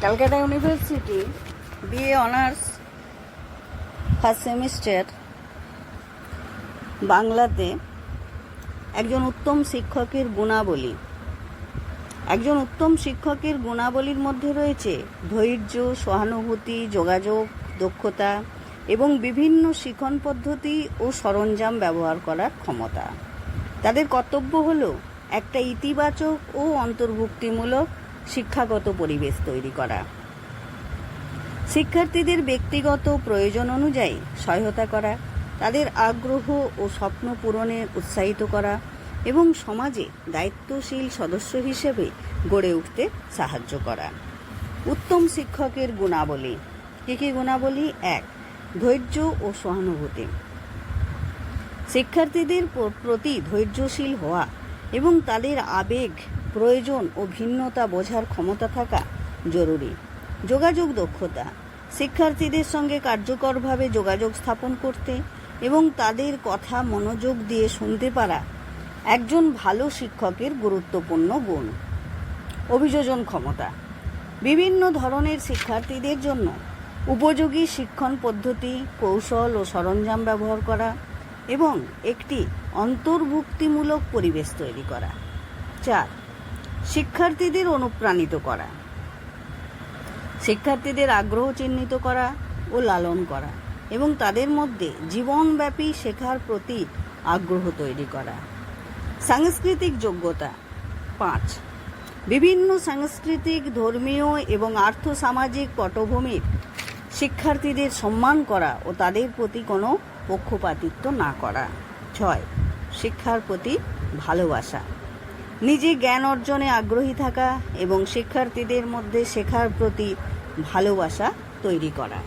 Calcutta university BA honours first semester বাংলাতে একজন উত্তম শিক্ষকের গুণাবলী। একজন উত্তম শিক্ষকের গুণাবলীর মধ্যে রয়েছে ধৈর্য, সহানুভূতি, যোগাযোগ, দক্ষতা এবং বিভিন্ন শিখন পদ্ধতি ও সরঞ্জাম ব্যবহার করার ক্ষমতা। তাদের কর্তব্য হল একটা ইতিবাচক ও অন্তর্ভুক্তিমূলক শিক্ষাগত পরিবেশ তৈরি করা। শিক্ষার্থীদের ব্যক্তিগত প্রয়োজন অনুযায়ী সহায়তা করা, তাদের আগ্রহ ও স্বপ্ন পূরণে উৎসাহিত করা এবং সমাজে দায়িত্বশীল সদস্য হিসেবে গড়ে উঠতে সাহায্য করা। উত্তম শিক্ষকের গুণাবলী। কী কী গুণাবলী? এক, ধৈর্য ও সহানুভূতি। শিক্ষার্থীদের প্রতি ধৈর্যশীল হওয়া এবং তাদের আবেগ প্রয়োজন ও ভিন্নতা বোঝার ক্ষমতা থাকা জরুরি। যোগাযোগ দক্ষতা। শিক্ষার্থীদের সঙ্গে কার্যকরভাবে যোগাযোগ স্থাপন করতে এবং তাদের কথা মনোযোগ দিয়ে শুনতে পারা একজন ভালো শিক্ষকের গুরুত্বপূর্ণ গুণ। অভিযোজন ক্ষমতা। বিভিন্ন ধরনের শিক্ষার্থীদের জন্য উপযোগী শিক্ষণ পদ্ধতি, কৌশল ও সরঞ্জাম ব্যবহার করা এবং একটি অন্তর্ভুক্তিমূলক পরিবেশ তৈরি করা। চার শিক্ষার্থীদের অনুপ্রাণিত করা, শিক্ষার্থীদের আগ্রহ চিহ্নিত করা ও লালন করা এবং তাদের মধ্যে জীবনব্যাপী শেখার প্রতি আগ্রহ তৈরি করা। সাংস্কৃতিক যোগ্যতা পাঁচ, বিভিন্ন সাংস্কৃতিক, ধর্মীয় এবং আর্থসামাজিক পটভূমির শিক্ষার্থীদের সম্মান করা ও তাদের প্রতি কোনো পক্ষপাতিত্ব না করা। ছয়, শিক্ষার প্রতি ভালোবাসা। নিজে জ্ঞান অর্জনে আগ্রহী থাকা এবং শিক্ষার্থীদের মধ্যে শেখার প্রতি ভালোবাসা তৈরি করা।